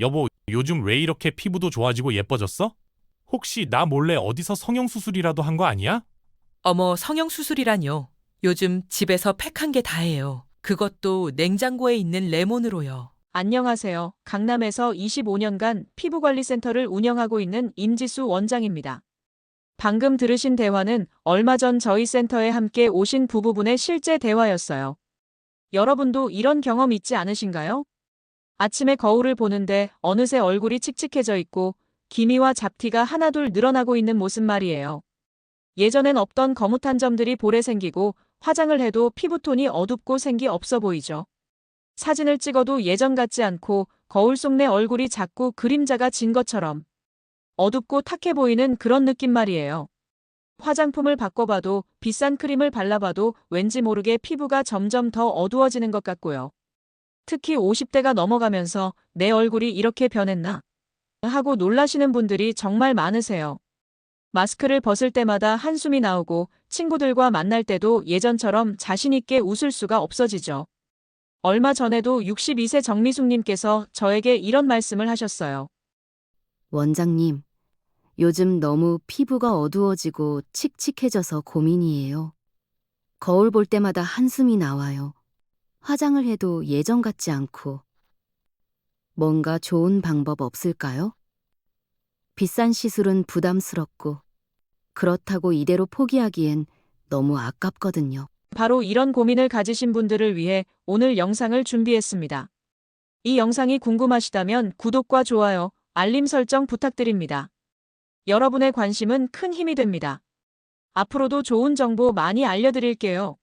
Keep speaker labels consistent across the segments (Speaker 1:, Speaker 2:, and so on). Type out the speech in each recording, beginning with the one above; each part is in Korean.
Speaker 1: 여보, 요즘 왜 이렇게 피부도 좋아지고 예뻐졌어? 혹시 나 몰래 어디서 성형수술이라도 한 거 아니야?
Speaker 2: 어머, 성형수술이라뇨. 요즘 집에서 팩 한 개 다 해요. 그것도 냉장고에 있는 레몬으로요.
Speaker 3: 안녕하세요. 강남에서 25년간 피부관리센터를 운영하고 있는 임지수 원장입니다. 방금 들으신 대화는 얼마 전 저희 센터에 함께 오신 부부분의 실제 대화였어요. 여러분도 이런 경험 있지 않으신가요? 아침에 거울을 보는데 어느새 얼굴이 칙칙해져 있고 기미와 잡티가 하나둘 늘어나고 있는 모습 말이에요. 예전엔 없던 거뭇한 점들이 볼에 생기고 화장을 해도 피부톤이 어둡고 생기 없어 보이죠. 사진을 찍어도 예전 같지 않고 거울 속 내 얼굴이 자꾸 그림자가 진 것처럼 어둡고 탁해 보이는 그런 느낌 말이에요. 화장품을 바꿔봐도 비싼 크림을 발라봐도 왠지 모르게 피부가 점점 더 어두워지는 것 같고요. 특히 50대가 넘어가면서 내 얼굴이 이렇게 변했나? 하고 놀라시는 분들이 정말 많으세요. 마스크를 벗을 때마다 한숨이 나오고 친구들과 만날 때도 예전처럼 자신있게 웃을 수가 없어지죠. 얼마 전에도 62세 정미숙님께서 저에게 이런 말씀을 하셨어요.
Speaker 4: 원장님, 요즘 너무 피부가 어두워지고 칙칙해져서 고민이에요. 거울 볼 때마다 한숨이 나와요. 화장을 해도 예전 같지 않고. 뭔가 좋은 방법 없을까요? 비싼 시술은 부담스럽고, 그렇다고 이대로 포기하기엔 너무 아깝거든요.
Speaker 3: 바로 이런 고민을 가지신 분들을 위해 오늘 영상을 준비했습니다. 이 영상이 궁금하시다면 구독과 좋아요, 알림 설정 부탁드립니다. 여러분의 관심은 큰 힘이 됩니다. 앞으로도 좋은 정보 많이 알려드릴게요.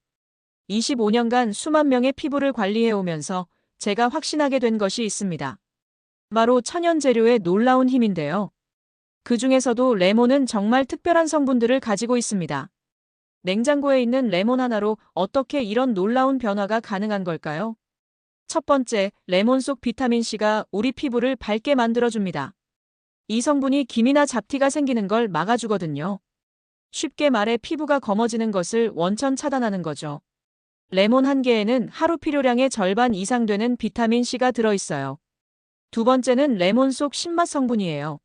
Speaker 3: 25년간 수만 명의 피부를 관리해 오면서 제가 확신하게 된 것이 있습니다. 바로 천연 재료의 놀라운 힘인데요. 그 중에서도 레몬은 정말 특별한 성분들을 가지고 있습니다. 냉장고에 있는 레몬 하나로 어떻게 이런 놀라운 변화가 가능한 걸까요? 첫 번째, 레몬 속 비타민C가 우리 피부를 밝게 만들어줍니다. 이 성분이 기미나 잡티가 생기는 걸 막아주거든요. 쉽게 말해 피부가 검어지는 것을 원천 차단하는 거죠. 레몬 한 개에는 하루 필요량의 절반 이상 되는 비타민C가 들어있어요. 두 번째는 레몬 속 신맛 성분이에요.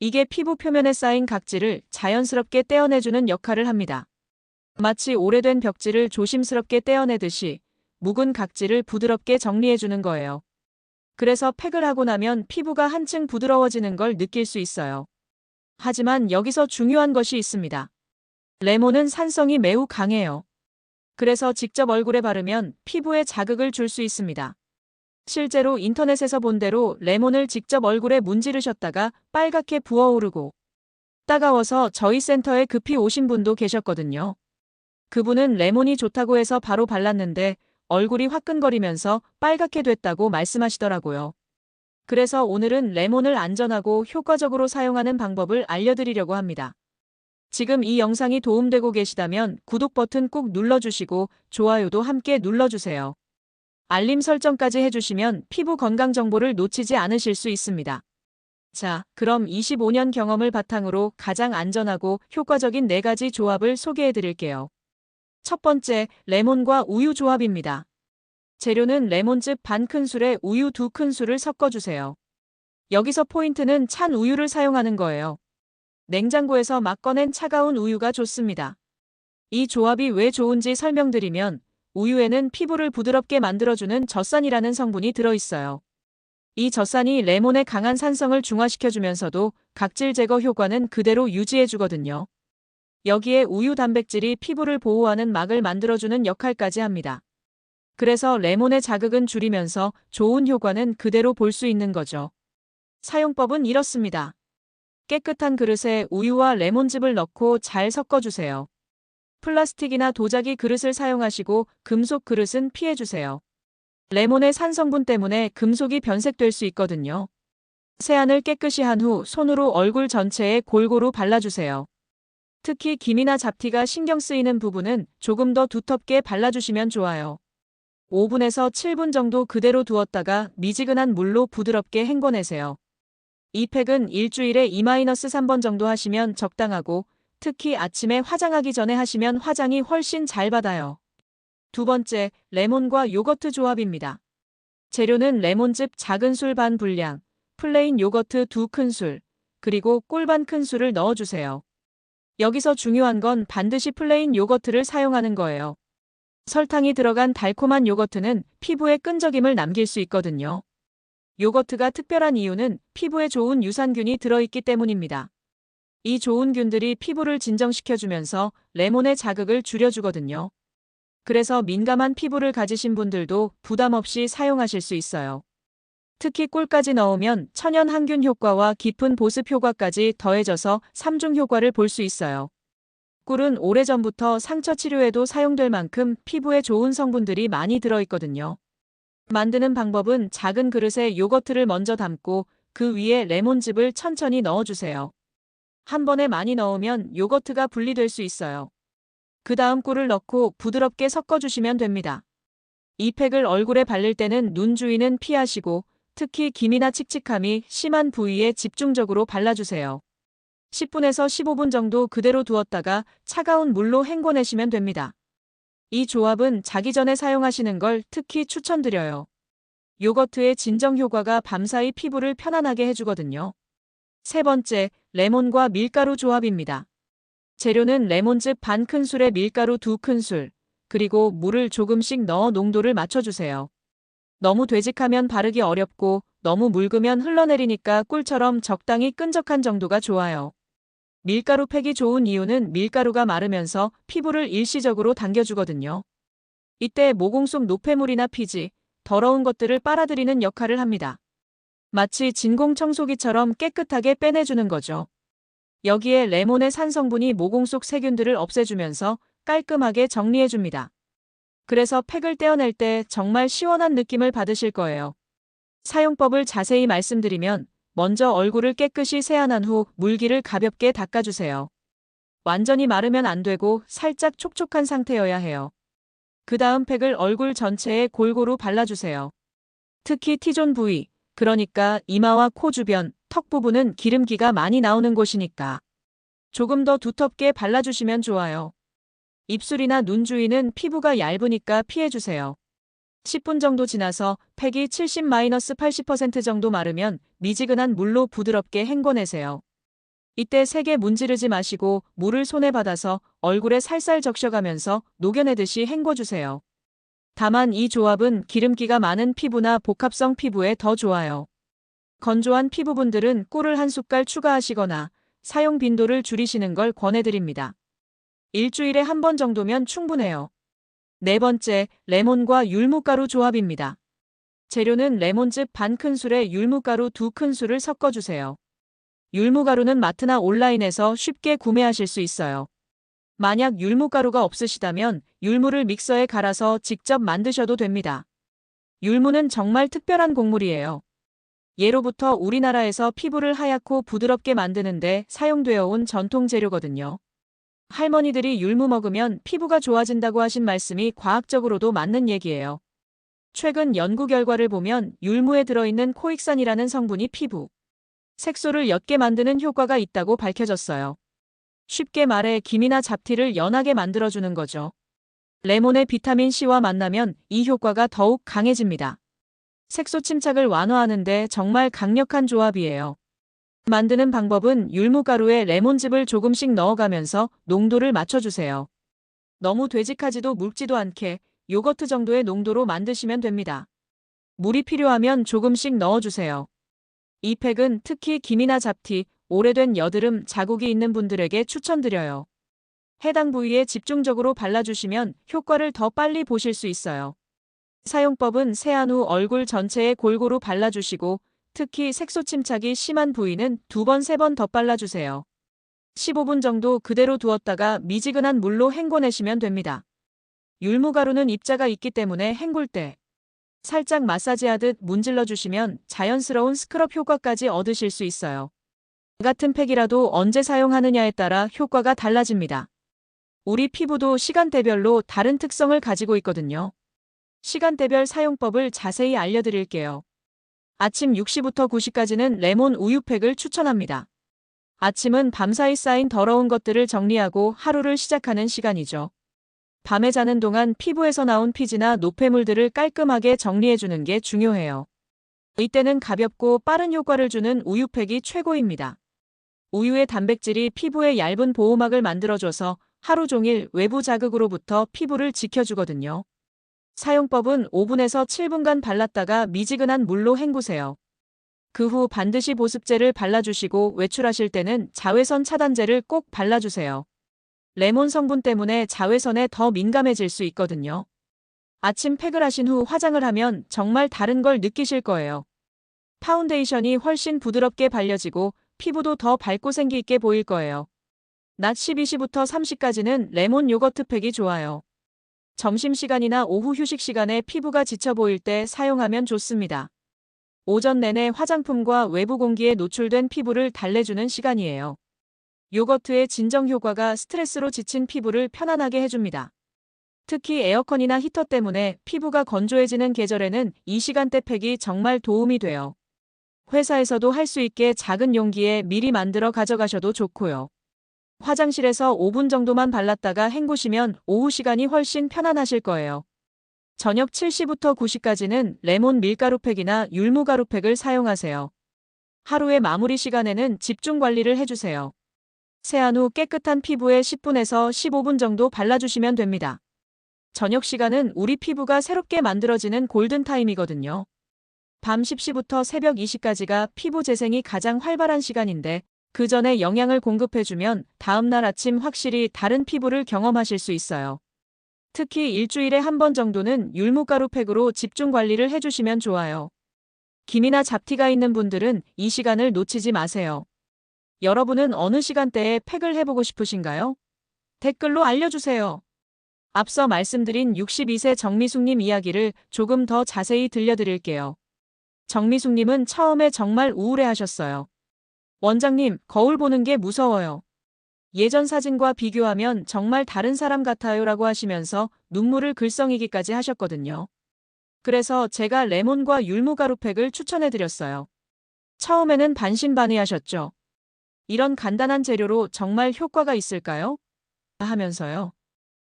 Speaker 3: 이게 피부 표면에 쌓인 각질을 자연스럽게 떼어내주는 역할을 합니다. 마치 오래된 벽지를 조심스럽게 떼어내듯이 묵은 각질을 부드럽게 정리해주는 거예요. 그래서 팩을 하고 나면 피부가 한층 부드러워지는 걸 느낄 수 있어요. 하지만 여기서 중요한 것이 있습니다. 레몬은 산성이 매우 강해요. 그래서 직접 얼굴에 바르면 피부에 자극을 줄 수 있습니다. 실제로 인터넷에서 본 대로 레몬을 직접 얼굴에 문지르셨다가 빨갛게 부어오르고 따가워서 저희 센터에 급히 오신 분도 계셨거든요. 그분은 레몬이 좋다고 해서 바로 발랐는데 얼굴이 화끈거리면서 빨갛게 됐다고 말씀하시더라고요. 그래서 오늘은 레몬을 안전하고 효과적으로 사용하는 방법을 알려드리려고 합니다. 지금 이 영상이 도움되고 계시다면 구독 버튼 꾹 눌러주시고 좋아요도 함께 눌러주세요. 알림 설정까지 해주시면 피부 건강 정보를 놓치지 않으실 수 있습니다. 자, 그럼 25년 경험을 바탕으로 가장 안전하고 효과적인 4가지 조합을 소개해 드릴게요. 첫 번째, 레몬과 우유 조합입니다. 재료는 레몬즙 반 큰술에 우유 두 큰술을 섞어주세요. 여기서 포인트는 찬 우유를 사용하는 거예요. 냉장고에서 막 꺼낸 차가운 우유가 좋습니다. 이 조합이 왜 좋은지 설명드리면 우유에는 피부를 부드럽게 만들어주는 젖산이라는 성분이 들어있어요. 이 젖산이 레몬의 강한 산성을 중화시켜주면서도 각질 제거 효과는 그대로 유지해주거든요. 여기에 우유 단백질이 피부를 보호하는 막을 만들어주는 역할까지 합니다. 그래서 레몬의 자극은 줄이면서 좋은 효과는 그대로 볼 수 있는 거죠. 사용법은 이렇습니다. 깨끗한 그릇에 우유와 레몬즙을 넣고 잘 섞어주세요. 플라스틱이나 도자기 그릇을 사용하시고 금속 그릇은 피해주세요. 레몬의 산성분 때문에 금속이 변색될 수 있거든요. 세안을 깨끗이 한 후 손으로 얼굴 전체에 골고루 발라주세요. 특히 기미나 잡티가 신경 쓰이는 부분은 조금 더 두텁게 발라주시면 좋아요. 5분에서 7분 정도 그대로 두었다가 미지근한 물로 부드럽게 헹궈내세요. 이 팩은 일주일에 2-3번 정도 하시면 적당하고 특히 아침에 화장하기 전에 하시면 화장이 훨씬 잘 받아요. 두 번째, 레몬과 요거트 조합입니다. 재료는 레몬즙 작은 술 반 분량, 플레인 요거트 2큰술, 그리고 꿀 반 큰술을 넣어주세요. 여기서 중요한 건 반드시 플레인 요거트를 사용하는 거예요. 설탕이 들어간 달콤한 요거트는 피부에 끈적임을 남길 수 있거든요. 요거트가 특별한 이유는 피부에 좋은 유산균이 들어있기 때문입니다. 이 좋은 균들이 피부를 진정시켜주면서 레몬의 자극을 줄여주거든요. 그래서 민감한 피부를 가지신 분들도 부담 없이 사용하실 수 있어요. 특히 꿀까지 넣으면 천연 항균 효과와 깊은 보습 효과까지 더해져서 3중 효과를 볼 수 있어요. 꿀은 오래전부터 상처 치료에도 사용될 만큼 피부에 좋은 성분들이 많이 들어있거든요. 만드는 방법은 작은 그릇에 요거트를 먼저 담고 그 위에 레몬즙을 천천히 넣어주세요. 한 번에 많이 넣으면 요거트가 분리될 수 있어요. 그 다음 꿀을 넣고 부드럽게 섞어주시면 됩니다. 이 팩을 얼굴에 바를 때는 눈 주위는 피하시고 특히 김이나 칙칙함이 심한 부위에 집중적으로 발라주세요. 10분에서 15분 정도 그대로 두었다가 차가운 물로 헹궈내시면 됩니다. 이 조합은 자기 전에 사용하시는 걸 특히 추천드려요. 요거트의 진정 효과가 밤사이 피부를 편안하게 해주거든요. 세 번째, 레몬과 밀가루 조합입니다. 재료는 레몬즙 반 큰술에 밀가루 두 큰술, 그리고 물을 조금씩 넣어 농도를 맞춰주세요. 너무 되직하면 바르기 어렵고 너무 묽으면 흘러내리니까 꿀처럼 적당히 끈적한 정도가 좋아요. 밀가루 팩이 좋은 이유는 밀가루가 마르면서 피부를 일시적으로 당겨주거든요. 이때 모공 속 노폐물이나 피지, 더러운 것들을 빨아들이는 역할을 합니다. 마치 진공 청소기처럼 깨끗하게 빼내주는 거죠. 여기에 레몬의 산성분이 모공 속 세균들을 없애주면서 깔끔하게 정리해줍니다. 그래서 팩을 떼어낼 때 정말 시원한 느낌을 받으실 거예요. 사용법을 자세히 말씀드리면 먼저 얼굴을 깨끗이 세안한 후 물기를 가볍게 닦아주세요. 완전히 마르면 안 되고 살짝 촉촉한 상태여야 해요. 그 다음 팩을 얼굴 전체에 골고루 발라주세요. 특히 T존 부위, 그러니까 이마와 코 주변, 턱 부분은 기름기가 많이 나오는 곳이니까 조금 더 두텁게 발라주시면 좋아요. 입술이나 눈 주위는 피부가 얇으니까 피해주세요. 10분 정도 지나서 팩이 70-80% 정도 마르면 미지근한 물로 부드럽게 헹궈내세요. 이때 세게 문지르지 마시고 물을 손에 받아서 얼굴에 살살 적셔가면서 녹여내듯이 헹궈주세요. 다만 이 조합은 기름기가 많은 피부나 복합성 피부에 더 좋아요. 건조한 피부분들은 꿀을 한 숟갈 추가하시거나 사용 빈도를 줄이시는 걸 권해드립니다. 일주일에 한 번 정도면 충분해요. 네 번째, 레몬과 율무가루 조합입니다. 재료는 레몬즙 반 큰술에 율무가루 두 큰술을 섞어주세요. 율무가루는 마트나 온라인에서 쉽게 구매하실 수 있어요. 만약 율무가루가 없으시다면 율무를 믹서에 갈아서 직접 만드셔도 됩니다. 율무는 정말 특별한 곡물이에요. 예로부터 우리나라에서 피부를 하얗고 부드럽게 만드는데 사용되어 온 전통 재료거든요. 할머니들이 율무 먹으면 피부가 좋아진다고 하신 말씀이 과학적으로도 맞는 얘기예요. 최근 연구 결과를 보면 율무에 들어있는 코익산이라는 성분이 피부, 색소를 옅게 만드는 효과가 있다고 밝혀졌어요. 쉽게 말해 김이나 잡티를 연하게 만들어주는 거죠. 레몬의 비타민C와 만나면 이 효과가 더욱 강해집니다. 색소 침착을 완화하는데 정말 강력한 조합이에요. 만드는 방법은 율무가루에 레몬즙을 조금씩 넣어가면서 농도를 맞춰주세요. 너무 되직하지도 묽지도 않게 요거트 정도의 농도로 만드시면 됩니다. 물이 필요하면 조금씩 넣어주세요. 이 팩은 특히 김이나 잡티, 오래된 여드름, 자국이 있는 분들에게 추천드려요. 해당 부위에 집중적으로 발라주시면 효과를 더 빨리 보실 수 있어요. 사용법은 세안 후 얼굴 전체에 골고루 발라주시고 특히 색소 침착이 심한 부위는 두 번, 세번더 발라주세요. 15분 정도 그대로 두었다가 미지근한 물로 헹궈내시면 됩니다. 율무가루는 입자가 있기 때문에 헹굴 때 살짝 마사지하듯 문질러 주시면 자연스러운 스크럽 효과까지 얻으실 수 있어요. 같은 팩이라도 언제 사용하느냐에 따라 효과가 달라집니다. 우리 피부도 시간대별로 다른 특성을 가지고 있거든요. 시간대별 사용법을 자세히 알려드릴게요. 아침 6시부터 9시까지는 레몬 우유팩을 추천합니다. 아침은 밤사이 쌓인 더러운 것들을 정리하고 하루를 시작하는 시간이죠. 밤에 자는 동안 피부에서 나온 피지나 노폐물들을 깔끔하게 정리해주는 게 중요해요. 이때는 가볍고 빠른 효과를 주는 우유팩이 최고입니다. 우유의 단백질이 피부에 얇은 보호막을 만들어줘서 하루 종일 외부 자극으로부터 피부를 지켜주거든요. 사용법은 5분에서 7분간 발랐다가 미지근한 물로 헹구세요. 그 후 반드시 보습제를 발라주시고 외출하실 때는 자외선 차단제를 꼭 발라주세요. 레몬 성분 때문에 자외선에 더 민감해질 수 있거든요. 아침 팩을 하신 후 화장을 하면 정말 다른 걸 느끼실 거예요. 파운데이션이 훨씬 부드럽게 발려지고 피부도 더 밝고 생기 있게 보일 거예요. 낮 12시부터 3시까지는 레몬 요거트 팩이 좋아요. 점심시간이나 오후 휴식 시간에 피부가 지쳐 보일 때 사용하면 좋습니다. 오전 내내 화장품과 외부 공기에 노출된 피부를 달래주는 시간이에요. 요거트의 진정 효과가 스트레스로 지친 피부를 편안하게 해줍니다. 특히 에어컨이나 히터 때문에 피부가 건조해지는 계절에는 이 시간대 팩이 정말 도움이 돼요. 회사에서도 할 수 있게 작은 용기에 미리 만들어 가져가셔도 좋고요. 화장실에서 5분 정도만 발랐다가 헹구시면 오후 시간이 훨씬 편안하실 거예요. 저녁 7시부터 9시까지는 레몬 밀가루팩이나 율무가루팩을 사용하세요. 하루의 마무리 시간에는 집중 관리를 해주세요. 세안 후 깨끗한 피부에 10분에서 15분 정도 발라주시면 됩니다. 저녁 시간은 우리 피부가 새롭게 만들어지는 골든타임이거든요. 밤 10시부터 새벽 2시까지가 피부 재생이 가장 활발한 시간인데 그 전에 영양을 공급해주면 다음날 아침 확실히 다른 피부를 경험하실 수 있어요. 특히 일주일에 한 번 정도는 율무가루 팩으로 집중 관리를 해주시면 좋아요. 김이나 잡티가 있는 분들은 이 시간을 놓치지 마세요. 여러분은 어느 시간대에 팩을 해보고 싶으신가요? 댓글로 알려주세요. 앞서 말씀드린 62세 정미숙님 이야기를 조금 더 자세히 들려드릴게요. 정미숙님은 처음에 정말 우울해 하셨어요. 원장님, 거울 보는 게 무서워요. 예전 사진과 비교하면 정말 다른 사람 같아요 라고 하시면서 눈물을 글썽이기까지 하셨거든요. 그래서 제가 레몬과 율무가루팩을 추천해드렸어요. 처음에는 반신반의 하셨죠. 이런 간단한 재료로 정말 효과가 있을까요? 하면서요.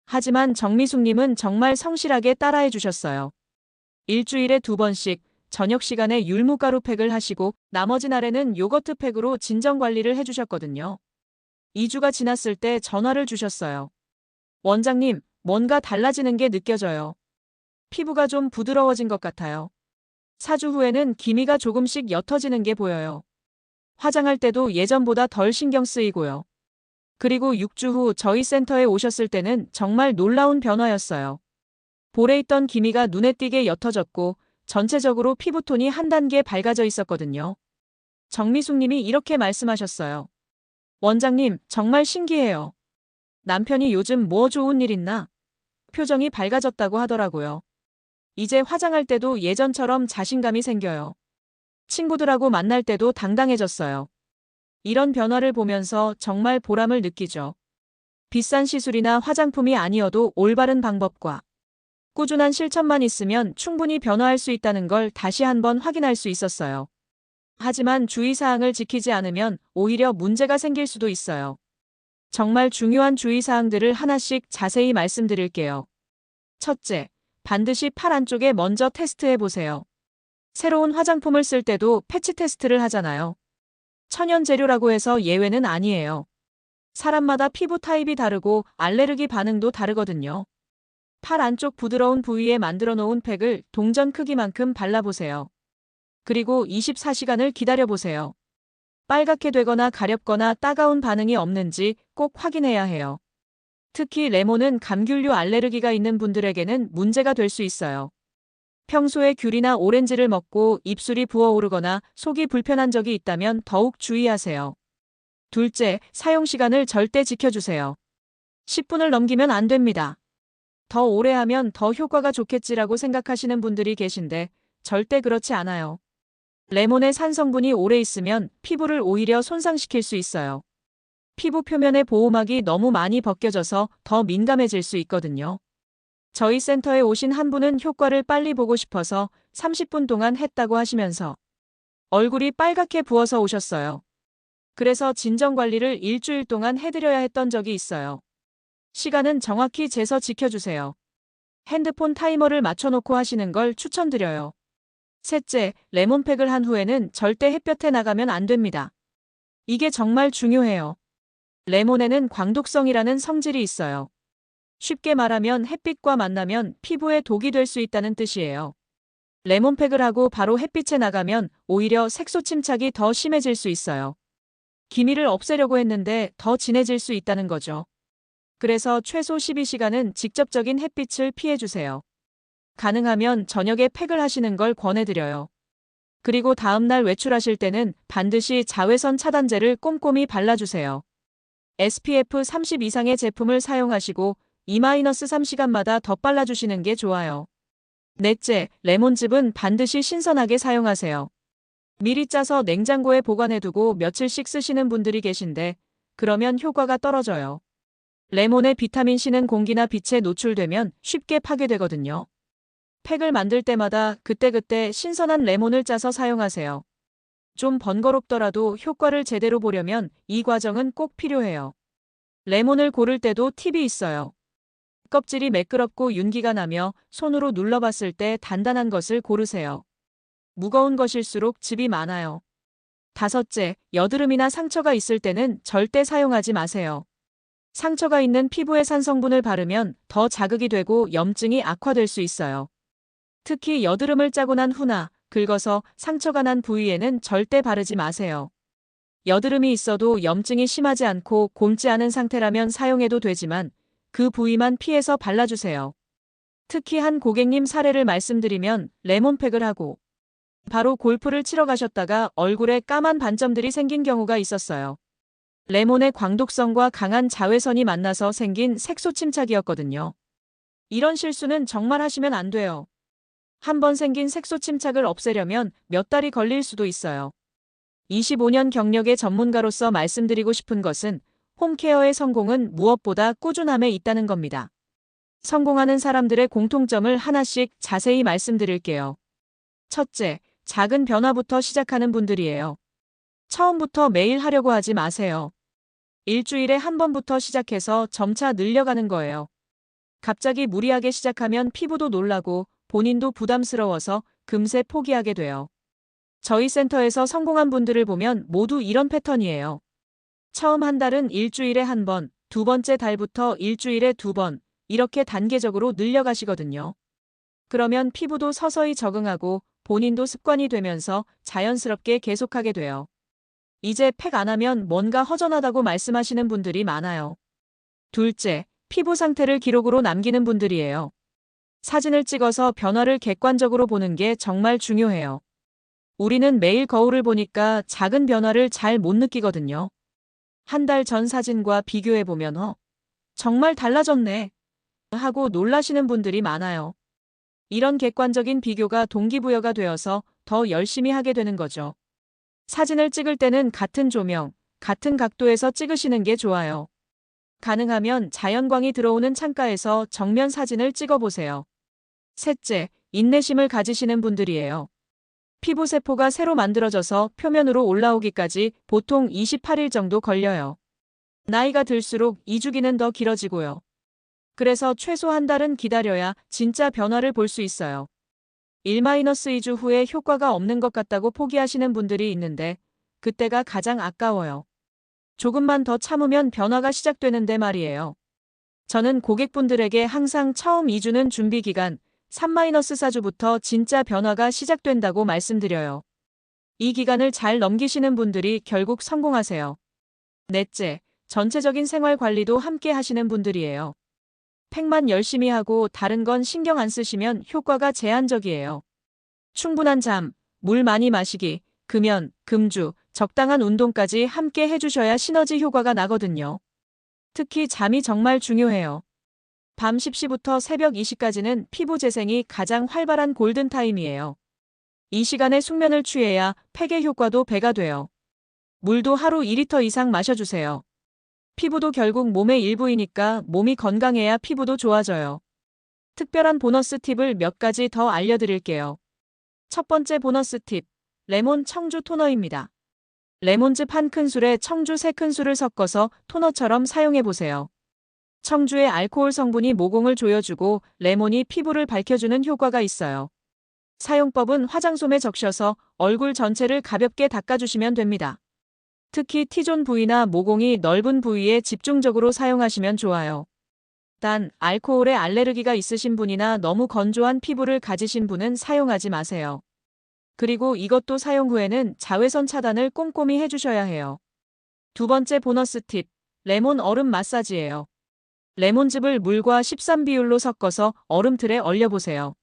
Speaker 3: 하지만 정미숙님은 정말 성실하게 따라해 주셨어요. 일주일에 두 번씩 저녁 시간에 율무가루 팩을 하시고 나머지 날에는 요거트 팩으로 진정 관리를 해주셨거든요. 2주가 지났을 때 전화를 주셨어요. 원장님, 뭔가 달라지는 게 느껴져요. 피부가 좀 부드러워진 것 같아요. 4주 후에는 기미가 조금씩 옅어지는 게 보여요. 화장할 때도 예전보다 덜 신경 쓰이고요. 그리고 6주 후 저희 센터에 오셨을 때는 정말 놀라운 변화였어요. 볼에 있던 기미가 눈에 띄게 옅어졌고 전체적으로 피부톤이 한 단계 밝아져 있었거든요. 정미숙님이 이렇게 말씀하셨어요. 원장님, 정말 신기해요. 남편이 요즘 뭐 좋은 일 있나? 표정이 밝아졌다고 하더라고요. 이제 화장할 때도 예전처럼 자신감이 생겨요. 친구들하고 만날 때도 당당해졌어요. 이런 변화를 보면서 정말 보람을 느끼죠. 비싼 시술이나 화장품이 아니어도 올바른 방법과 꾸준한 실천만 있으면 충분히 변화할 수 있다는 걸 다시 한번 확인할 수 있었어요. 하지만 주의사항을 지키지 않으면 오히려 문제가 생길 수도 있어요. 정말 중요한 주의사항들을 하나씩 자세히 말씀드릴게요. 첫째, 반드시 팔 안쪽에 먼저 테스트해 보세요. 새로운 화장품을 쓸 때도 패치 테스트를 하잖아요. 천연 재료라고 해서 예외는 아니에요. 사람마다 피부 타입이 다르고 알레르기 반응도 다르거든요. 팔 안쪽 부드러운 부위에 만들어 놓은 팩을 동전 크기만큼 발라보세요. 그리고 24시간을 기다려보세요. 빨갛게 되거나 가렵거나 따가운 반응이 없는지 꼭 확인해야 해요. 특히 레몬은 감귤류 알레르기가 있는 분들에게는 문제가 될 수 있어요. 평소에 귤이나 오렌지를 먹고 입술이 부어오르거나 속이 불편한 적이 있다면 더욱 주의하세요. 둘째, 사용 시간을 절대 지켜주세요. 10분을 넘기면 안 됩니다. 더 오래 하면 더 효과가 좋겠지라고 생각하시는 분들이 계신데 절대 그렇지 않아요. 레몬의 산성분이 오래 있으면 피부를 오히려 손상시킬 수 있어요. 피부 표면의 보호막이 너무 많이 벗겨져서 더 민감해질 수 있거든요. 저희 센터에 오신 한 분은 효과를 빨리 보고 싶어서 30분 동안 했다고 하시면서 얼굴이 빨갛게 부어서 오셨어요. 그래서 진정 관리를 일주일 동안 해드려야 했던 적이 있어요. 시간은 정확히 재서 지켜주세요. 핸드폰 타이머를 맞춰놓고 하시는 걸 추천드려요. 셋째, 레몬팩을 한 후에는 절대 햇볕에 나가면 안 됩니다. 이게 정말 중요해요. 레몬에는 광독성이라는 성질이 있어요. 쉽게 말하면 햇빛과 만나면 피부에 독이 될 수 있다는 뜻이에요. 레몬팩을 하고 바로 햇빛에 나가면 오히려 색소 침착이 더 심해질 수 있어요. 기미를 없애려고 했는데 더 진해질 수 있다는 거죠. 그래서 최소 12시간은 직접적인 햇빛을 피해주세요. 가능하면 저녁에 팩을 하시는 걸 권해드려요. 그리고 다음날 외출하실 때는 반드시 자외선 차단제를 꼼꼼히 발라주세요. SPF 30 이상의 제품을 사용하시고 2-3시간마다 더 발라주시는 게 좋아요. 넷째, 레몬즙은 반드시 신선하게 사용하세요. 미리 짜서 냉장고에 보관해두고 며칠씩 쓰시는 분들이 계신데 그러면 효과가 떨어져요. 레몬의 비타민C는 공기나 빛에 노출되면 쉽게 파괴되거든요. 팩을 만들 때마다 그때그때 신선한 레몬을 짜서 사용하세요. 좀 번거롭더라도 효과를 제대로 보려면 이 과정은 꼭 필요해요. 레몬을 고를 때도 팁이 있어요. 껍질이 매끄럽고 윤기가 나며 손으로 눌러봤을 때 단단한 것을 고르세요. 무거운 것일수록 즙이 많아요. 다섯째, 여드름이나 상처가 있을 때는 절대 사용하지 마세요. 상처가 있는 피부에 산 성분을 바르면 더 자극이 되고 염증이 악화될 수 있어요. 특히 여드름을 짜고 난 후나 긁어서 상처가 난 부위에는 절대 바르지 마세요. 여드름이 있어도 염증이 심하지 않고 곪지 않은 상태라면 사용해도 되지만 그 부위만 피해서 발라주세요. 특히 한 고객님 사례를 말씀드리면 레몬팩을 하고 바로 골프를 치러 가셨다가 얼굴에 까만 반점들이 생긴 경우가 있었어요. 레몬의 광독성과 강한 자외선이 만나서 생긴 색소 침착이었거든요. 이런 실수는 정말 하시면 안 돼요. 한 번 생긴 색소 침착을 없애려면 몇 달이 걸릴 수도 있어요. 25년 경력의 전문가로서 말씀드리고 싶은 것은 홈케어의 성공은 무엇보다 꾸준함에 있다는 겁니다. 성공하는 사람들의 공통점을 하나씩 자세히 말씀드릴게요. 첫째, 작은 변화부터 시작하는 분들이에요. 처음부터 매일 하려고 하지 마세요. 일주일에 한 번부터 시작해서 점차 늘려가는 거예요. 갑자기 무리하게 시작하면 피부도 놀라고 본인도 부담스러워서 금세 포기하게 돼요. 저희 센터에서 성공한 분들을 보면 모두 이런 패턴이에요. 처음 한 달은 일주일에 한 번, 두 번째 달부터 일주일에 두 번, 이렇게 단계적으로 늘려가시거든요. 그러면 피부도 서서히 적응하고 본인도 습관이 되면서 자연스럽게 계속하게 돼요. 이제 팩 안 하면 뭔가 허전하다고 말씀하시는 분들이 많아요. 둘째, 피부 상태를 기록으로 남기는 분들이에요. 사진을 찍어서 변화를 객관적으로 보는 게 정말 중요해요. 우리는 매일 거울을 보니까 작은 변화를 잘 못 느끼거든요. 한 달 전 사진과 비교해보면 어, 정말 달라졌네. 하고 놀라시는 분들이 많아요. 이런 객관적인 비교가 동기부여가 되어서 더 열심히 하게 되는 거죠. 사진을 찍을 때는 같은 조명, 같은 각도에서 찍으시는 게 좋아요. 가능하면 자연광이 들어오는 창가에서 정면 사진을 찍어보세요. 셋째, 인내심을 가지시는 분들이에요. 피부세포가 새로 만들어져서 표면으로 올라오기까지 보통 28일 정도 걸려요. 나이가 들수록 이 주기는 더 길어지고요. 그래서 최소 한 달은 기다려야 진짜 변화를 볼 수 있어요. 1-2주 후에 효과가 없는 것 같다고 포기하시는 분들이 있는데 그때가 가장 아까워요. 조금만 더 참으면 변화가 시작되는데 말이에요. 저는 고객분들에게 항상 처음 2주는 준비 기간, 3-4주부터 진짜 변화가 시작된다고 말씀드려요. 이 기간을 잘 넘기시는 분들이 결국 성공하세요. 넷째, 전체적인 생활 관리도 함께 하시는 분들이에요. 팩만 열심히 하고 다른 건 신경 안 쓰시면 효과가 제한적이에요. 충분한 잠, 물 많이 마시기, 금연, 금주, 적당한 운동까지 함께 해주셔야 시너지 효과가 나거든요. 특히 잠이 정말 중요해요. 밤 10시부터 새벽 2시까지는 피부 재생이 가장 활발한 골든타임이에요. 이 시간에 숙면을 취해야 팩의 효과도 배가 돼요. 물도 하루 2리터 이상 마셔주세요. 피부도 결국 몸의 일부이니까 몸이 건강해야 피부도 좋아져요. 특별한 보너스 팁을 몇 가지 더 알려드릴게요. 첫 번째 보너스 팁, 레몬 청주 토너입니다. 레몬즙 한 큰술에 청주 세 큰술을 섞어서 토너처럼 사용해보세요. 청주의 알코올 성분이 모공을 조여주고 레몬이 피부를 밝혀주는 효과가 있어요. 사용법은 화장솜에 적셔서 얼굴 전체를 가볍게 닦아주시면 됩니다. 특히 T존 부위나 모공이 넓은 부위에 집중적으로 사용하시면 좋아요. 단, 알코올에 알레르기가 있으신 분이나 너무 건조한 피부를 가지신 분은 사용하지 마세요. 그리고 이것도 사용 후에는 자외선 차단을 꼼꼼히 해주셔야 해요. 두 번째 보너스 팁, 레몬 얼음 마사지예요. 레몬즙을 물과 13비율로 섞어서 얼음틀에 얼려보세요.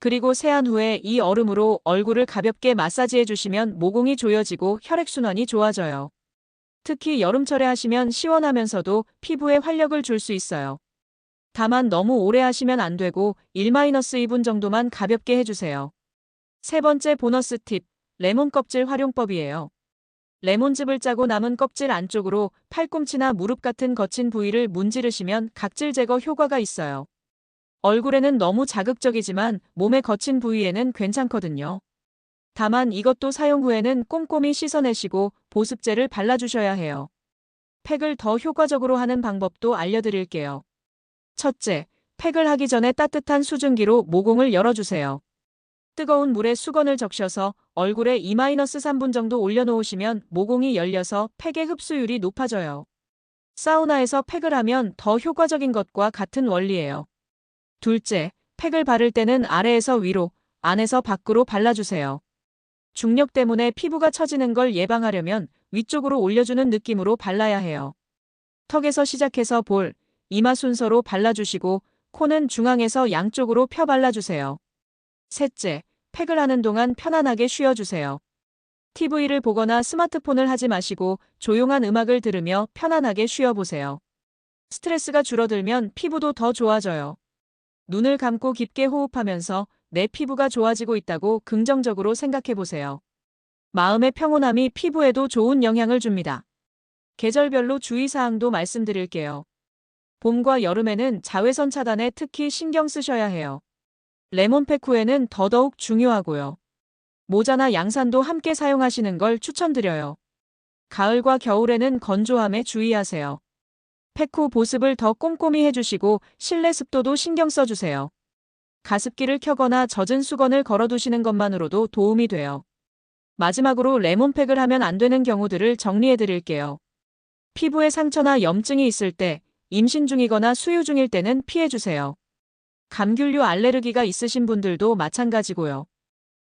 Speaker 3: 그리고 세안 후에 이 얼음으로 얼굴을 가볍게 마사지해 주시면 모공이 조여지고 혈액순환이 좋아져요. 특히 여름철에 하시면 시원하면서도 피부에 활력을 줄 수 있어요. 다만 너무 오래 하시면 안 되고 1-2분 정도만 가볍게 해주세요. 세 번째 보너스 팁, 레몬 껍질 활용법이에요. 레몬즙을 짜고 남은 껍질 안쪽으로 팔꿈치나 무릎 같은 거친 부위를 문지르시면 각질 제거 효과가 있어요. 얼굴에는 너무 자극적이지만 몸의 거친 부위에는 괜찮거든요. 다만 이것도 사용 후에는 꼼꼼히 씻어내시고 보습제를 발라주셔야 해요. 팩을 더 효과적으로 하는 방법도 알려드릴게요. 첫째, 팩을 하기 전에 따뜻한 수증기로 모공을 열어주세요. 뜨거운 물에 수건을 적셔서 얼굴에 2-3분 정도 올려놓으시면 모공이 열려서 팩의 흡수율이 높아져요. 사우나에서 팩을 하면 더 효과적인 것과 같은 원리예요. 둘째, 팩을 바를 때는 아래에서 위로, 안에서 밖으로 발라주세요. 중력 때문에 피부가 처지는 걸 예방하려면 위쪽으로 올려주는 느낌으로 발라야 해요. 턱에서 시작해서 볼, 이마 순서로 발라주시고 코는 중앙에서 양쪽으로 펴 발라주세요. 셋째, 팩을 하는 동안 편안하게 쉬어주세요. TV를 보거나 스마트폰을 하지 마시고 조용한 음악을 들으며 편안하게 쉬어보세요. 스트레스가 줄어들면 피부도 더 좋아져요. 눈을 감고 깊게 호흡하면서 내 피부가 좋아지고 있다고 긍정적으로 생각해 보세요. 마음의 평온함이 피부에도 좋은 영향을 줍니다. 계절별로 주의사항도 말씀드릴게요. 봄과 여름에는 자외선 차단에 특히 신경 쓰셔야 해요. 레몬팩 후에는 더더욱 중요하고요. 모자나 양산도 함께 사용하시는 걸 추천드려요. 가을과 겨울에는 건조함에 주의하세요. 팩후 보습을 더 꼼꼼히 해주시고 실내 습도도 신경 써주세요. 가습기를 켜거나 젖은 수건을 걸어두시는 것만으로도 도움이 돼요. 마지막으로 레몬팩을 하면 안 되는 경우들을 정리해 드릴게요. 피부에 상처나 염증이 있을 때, 임신 중이거나 수유 중일 때는 피해주세요. 감귤류 알레르기가 있으신 분들도 마찬가지고요.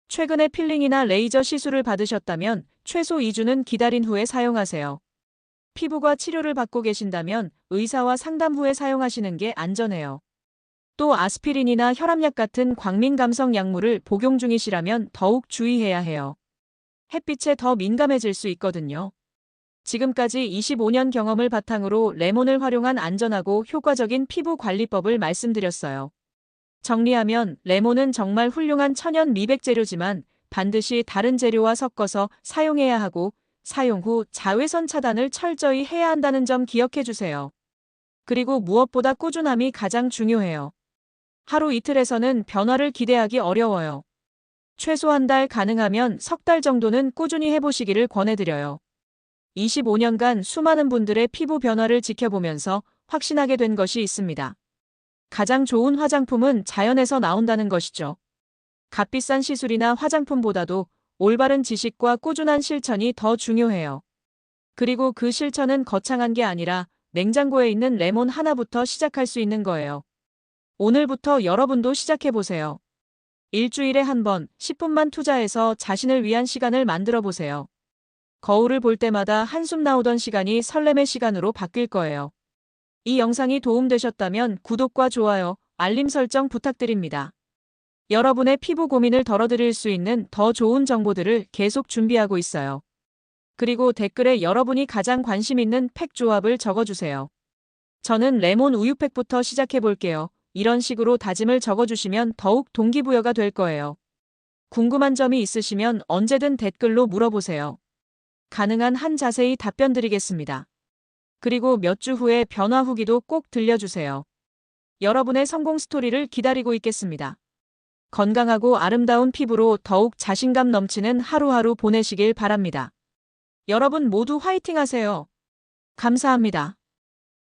Speaker 3: 최근에 필링이나 레이저 시술을 받으셨다면 최소 2주는 기다린 후에 사용하세요. 피부과 치료를 받고 계신다면 의사와 상담 후에 사용하시는 게 안전해요. 또 아스피린이나 혈압약 같은 광민 감성 약물을 복용 중이시라면 더욱 주의해야 해요. 햇빛에 더 민감해질 수 있거든요. 지금까지 25년 경험을 바탕으로 레몬을 활용한 안전하고 효과적인 피부 관리법을 말씀드렸어요. 정리하면 레몬은 정말 훌륭한 천연 미백 재료지만 반드시 다른 재료와 섞어서 사용해야 하고 사용 후 자외선 차단을 철저히 해야 한다는 점 기억해 주세요. 그리고 무엇보다 꾸준함이 가장 중요해요. 하루 이틀에서는 변화를 기대하기 어려워요. 최소 한 달 가능하면 석 달 정도는 꾸준히 해보시기를 권해드려요. 25년간 수많은 분들의 피부 변화를 지켜보면서 확신하게 된 것이 있습니다. 가장 좋은 화장품은 자연에서 나온다는 것이죠. 값비싼 시술이나 화장품보다도 올바른 지식과 꾸준한 실천이 더 중요해요. 그리고 그 실천은 거창한 게 아니라 냉장고에 있는 레몬 하나부터 시작할 수 있는 거예요. 오늘부터 여러분도 시작해보세요. 일주일에 한 번 10분만 투자해서 자신을 위한 시간을 만들어 보세요. 거울을 볼 때마다 한숨 나오던 시간이 설렘의 시간으로 바뀔 거예요. 이 영상이 도움되셨다면 구독과 좋아요, 알림 설정 부탁드립니다. 여러분의 피부 고민을 덜어드릴 수 있는 더 좋은 정보들을 계속 준비하고 있어요. 그리고 댓글에 여러분이 가장 관심 있는 팩 조합을 적어주세요. 저는 레몬 우유팩부터 시작해 볼게요. 이런 식으로 다짐을 적어주시면 더욱 동기부여가 될 거예요. 궁금한 점이 있으시면 언제든 댓글로 물어보세요. 가능한 한 자세히 답변 드리겠습니다. 그리고 몇 주 후에 변화 후기도 꼭 들려주세요. 여러분의 성공 스토리를 기다리고 있겠습니다. 건강하고 아름다운 피부로 더욱 자신감 넘치는 하루하루 보내시길 바랍니다. 여러분 모두 화이팅 하세요. 감사합니다.